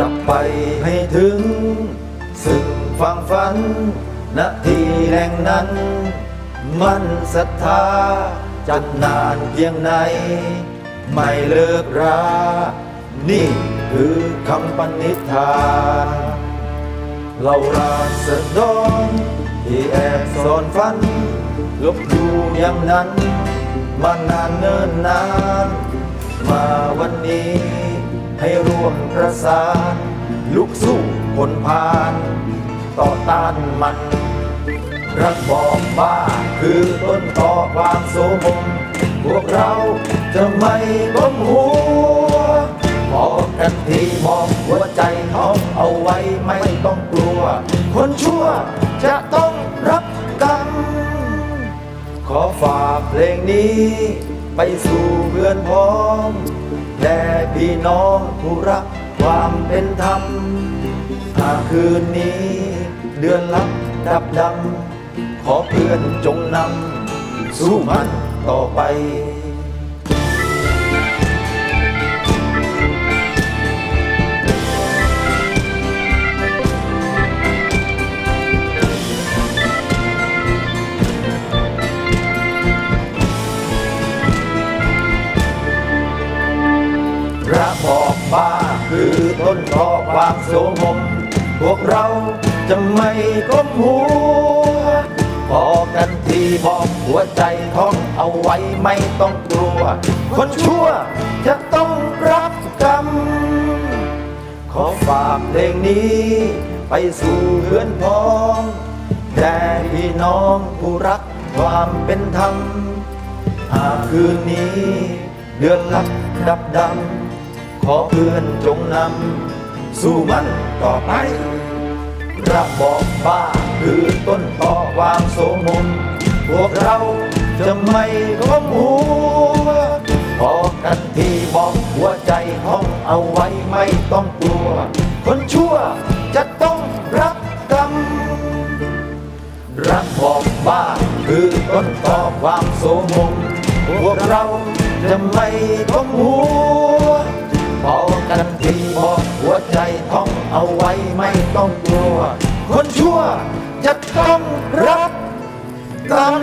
จะไปให้ถึง ซึ่งฟังฝันณที่แห่งนั้น มันศรัทธาจะนานเพียงไหน ไม่เลิกรา นี่คือคำปณิธานเราราษฎรที่แอบซ่อนฝัน ลบดูอย่างนั้น มานานเนิ่นนาน มาวันนี้ ให้ร่วมประสาน ลุกสู้คนพาน ต่อต้านมัน รักบอกบ้าคือต้นต่อความโสมมพวกเราจะไม่ก้มหัวพอกันทีมองหัวใจท้องเอาไว้ไม่ต้องกลัว คนชั่วจะต้องรับกรรม ขอฝากเพลงนี้ไปสู่เพื่อนพ้องแด พี่น้องผู้รักความเป็นธรรม หากคืนนี้เดือนลับดับดำขอเพื่อนจงนำสู้มันต่อไป บอกบ้าคือต้นตอความโสมม พวกเราจะไม่ก้มหัวพอกันทีบอกหัวใจท้องเอาไว้ไม่ต้องกลัว คนชั่วจะต้องรับกรรม ขอฝากเพลงนี้ไปสู่เพื่อนพ้องแด่พี่น้องผู้รักความเป็นธรรม หากคืนนี้เดือนลับดับดำ ขอเพื่อนจงนำ สู้มันต่อไประบอกบ้าคือต้นต่อความโสมม พวกเราจะไม่ก้มหัวพอกันที่บอกหัวใจห้องเอาไว้ไม่ต้องกลัว คนชั่วจะต้องรับกรรมรักบอกบ้าคือต้นต่อความโสมม พวกเราจะไม่ก้มหัว จะต้องรับกรรม